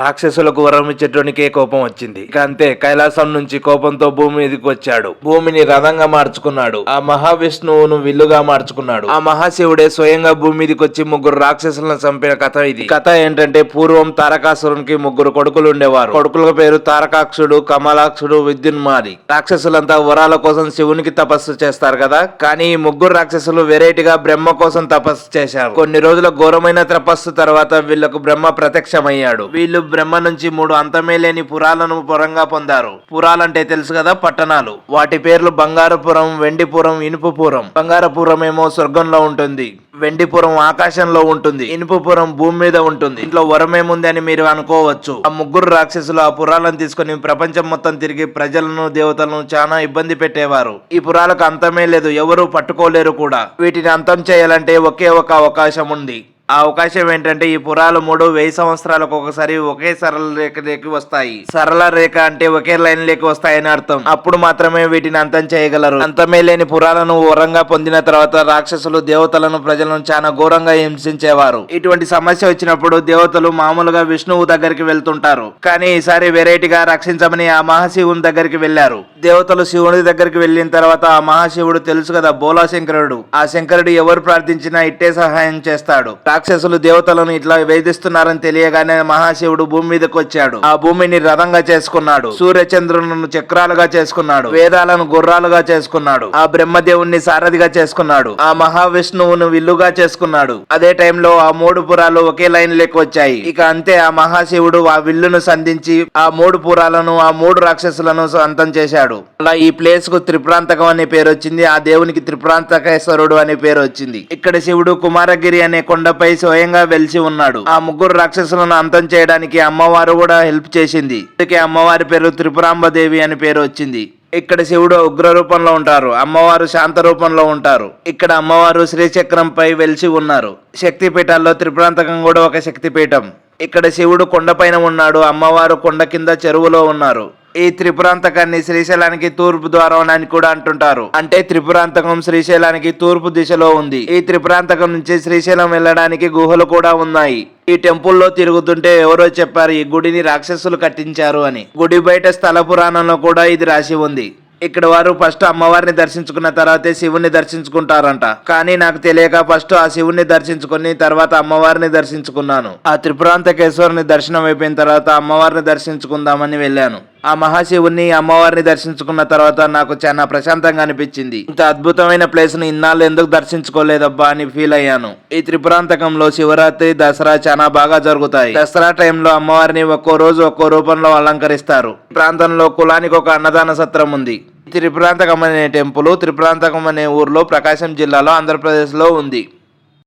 రాక్షసులకు వరం ఇచ్చేటోనికే కోపం వచ్చింది. ఇక అంతే కైలాసం నుంచి కోపంతో భూమి మీదకి వచ్చాడు. భూమిని రథంగా మార్చుకున్నాడు. ఆ మహావిష్ణువును విల్లుగా మార్చుకున్నాడు. ఆ మహాశివుడే స్వయంగా భూమి మీదకి వచ్చి ముగ్గురు రాక్షసులను చంపిన కథ ఇది. కథ ఏంటంటే పూర్వం తారకాసురునికి ముగ్గురు కొడుకులు ఉండేవారు. కొడుకుల పేరు తారకాక్షుడు కమలాక్షుడు విద్యున్మారి రాక్షసులంతా వరాల కోసం శివునికి తపస్సు చేస్తారు కదా? కానీ ఈ ముగ్గురు రాక్షసులు వెరైటీగా బ్రహ్మ కోసం తపస్సు చేశారు. కొన్ని రోజుల ఘోరమైన తపస్సు తర్వాత వీళ్ళకు బ్రహ్మ ప్రత్యక్షమయ్యాడు. వీళ్ళు బ్రహ్మ నుంచి మూడు అంతమే లేని పురాలను పురంగా పొందారు. పురాలంటే తెలుసు కదా పట్టణాలు. వాటి పేర్లు బంగారపురం వెండిపురం ఇనుపుపురం. బంగారపురం ఏమో స్వర్గంలో ఉంటుంది. వెండిపురం ఆకాశంలో ఉంటుంది. ఇనుపుపురం భూమి మీద ఉంటుంది. ఇంట్లో వరమేముంది అని మీరు అనుకోవచ్చు. ఆ ముగ్గురు రాక్షసులు ఆ పురాలను తీసుకుని ప్రపంచం మొత్తం తిరిగి ప్రజలను దేవతలను చాలా ఇబ్బంది పెట్టేవారు. ఈ పురాలకు అంతమే లేదు. ఎవరూ పట్టుకోలేరు కూడా. వీటిని అంతం చేయాలంటే ఒకే ఒక అవకాశం ఉంది. ఆ అవకాశం ఏంటంటే ఈ పురాలు మూడు వెయ్యి సంవత్సరాలకు ఒకసారి ఒకే సరళ రేఖలోకి వస్తాయి. సరళ రేఖ అంటే ఒకే లైన్ లేక వస్తాయని అర్థం. అప్పుడు మాత్రమే వీటిని అంతం చేయగలరు. అంతమే లేని పురాలను వరంగా పొందిన తర్వాత రాక్షసులు దేవతలను ప్రజలను చాలా ఘోరంగా హింసించేవారు. ఇటువంటి సమస్య వచ్చినప్పుడు దేవతలు మామూలుగా విష్ణువు దగ్గరికి వెళ్తుంటారు. కానీ ఈసారి వెరైటీగా రక్షించమని ఆ మహాశివుని దగ్గరికి వెళ్ళారు దేవతలు శివుని దగ్గరికి వెళ్ళిన తర్వాత ఆ మహాశివుడు తెలుసు కదా బోలా శంకరుడు ఆ శంకరుడు ఎవరు ప్రార్థించినా ఇట్టే సహాయం చేస్తాడు. రాక్షసులు దేవతలను ఇట్లా వేధిస్తున్నారని తెలియగానే మహాశివుడు భూమి మీదకి వచ్చాడు. ఆ భూమిని రథంగా చేసుకున్నాడు. సూర్యచంద్రులను చక్రాలుగా చేసుకున్నాడు. వేదాలను గుర్రాలుగా చేసుకున్నాడు. ఆ బ్రహ్మదేవుణ్ణి సారథిగా చేసుకున్నాడు. ఆ మహావిష్ణువును విల్లుగా చేసుకున్నాడు. అదే టైంలో ఆ మూడు పురాలు ఒకే లైన్ లెక్క వచ్చాయి. ఇక అంతే ఆ మహాశివుడు ఆ విల్లును సంధించి ఆ మూడు పురాలను ఆ మూడు రాక్షసులను అంతం చేశాడు. అలా ఈ ప్లేస్కు త్రిప్రాంతకం అనే పేరు వచ్చింది ఆ దేవునికి త్రిప్రాంతకేశ్వరుడు అనే పేరు వచ్చింది ఇక్కడ శివుడు కుమారగిరి అనే కొండపై స్వయంగా వెలిసి ఉన్నాడు. ఆ ముగ్గురు రాక్షసులను అంతం చేయడానికి అమ్మవారు కూడా హెల్ప్ చేసింది. అందుకే అమ్మవారి పేరు త్రిపురాంబదేవి అని పేరు వచ్చింది. ఇక్కడ శివుడు ఉగ్ర రూపంలో ఉంటారు. అమ్మవారు శాంత రూపంలో ఉంటారు. ఇక్కడ అమ్మవారు శ్రీచక్రంపై వెలిసి ఉన్నారు. శక్తి పీఠాల్లో త్రిపురాంతకం కూడా ఒక శక్తి పీఠం ఇక్కడ శివుడు కొండపైన ఉన్నాడు. అమ్మవారు కొండ కింద చెరువులో ఉన్నారు. ఈ త్రిపురాంతకాన్ని శ్రీశైలానికి తూర్పు ద్వారం అని కూడా అంటుంటారు. అంటే త్రిపురాంతకం శ్రీశైలానికి తూర్పు దిశలో ఉంది. ఈ త్రిపురాంతకం నుంచి శ్రీశైలం వెళ్ళడానికి గుహలు కూడా ఉన్నాయి. ఈ టెంపుల్లో తిరుగుతుంటే ఎవరో చెప్పారు ఈ గుడిని రాక్షసులు కట్టించారు అని. గుడి బయట స్థల పురాణంలో కూడా ఇది రాసి ఉంది. ఇక్కడ వారు ఫస్ట్ అమ్మవారిని దర్శించుకున్న తర్వాతే శివుని దర్శించుకుంటారంట. కానీ నాకు తెలియక ఫస్ట్ ఆ శివుని దర్శించుకుని తర్వాత అమ్మవారిని దర్శించుకున్నాను. ఆ త్రిపురాంతకేశ్వరుని దర్శనం అయిపోయిన తర్వాత అమ్మవారిని దర్శించుకుందామని వెళ్ళాను. ఆ మహాశివుని అమ్మవారిని దర్శించుకున్న తర్వాత నాకు చాలా ప్రశాంతంగా అనిపించింది. ఇంత అద్భుతమైన ప్లేస్ను ఇన్నాళ్ళు ఎందుకు దర్శించుకోలేదబ్బా అని ఫీల్ అయ్యాను. ఈ త్రిపురాంతకంలో శివరాత్రి దసరా చాలా బాగా జరుగుతాయి. దసరా టైంలో అమ్మవారిని ఒక్కో రోజు ఒక్కో రూపంలో అలంకరిస్తారు. ఈ ప్రాంతంలో కులానికి ఒక అన్నదాన సత్రం ఉంది. త్రిపురాంతకం అనే టెంపుల్ త్రిపురాంతకం అనే ఊర్లో ప్రకాశం జిల్లాలో ఆంధ్రప్రదేశ్లో ఉంది.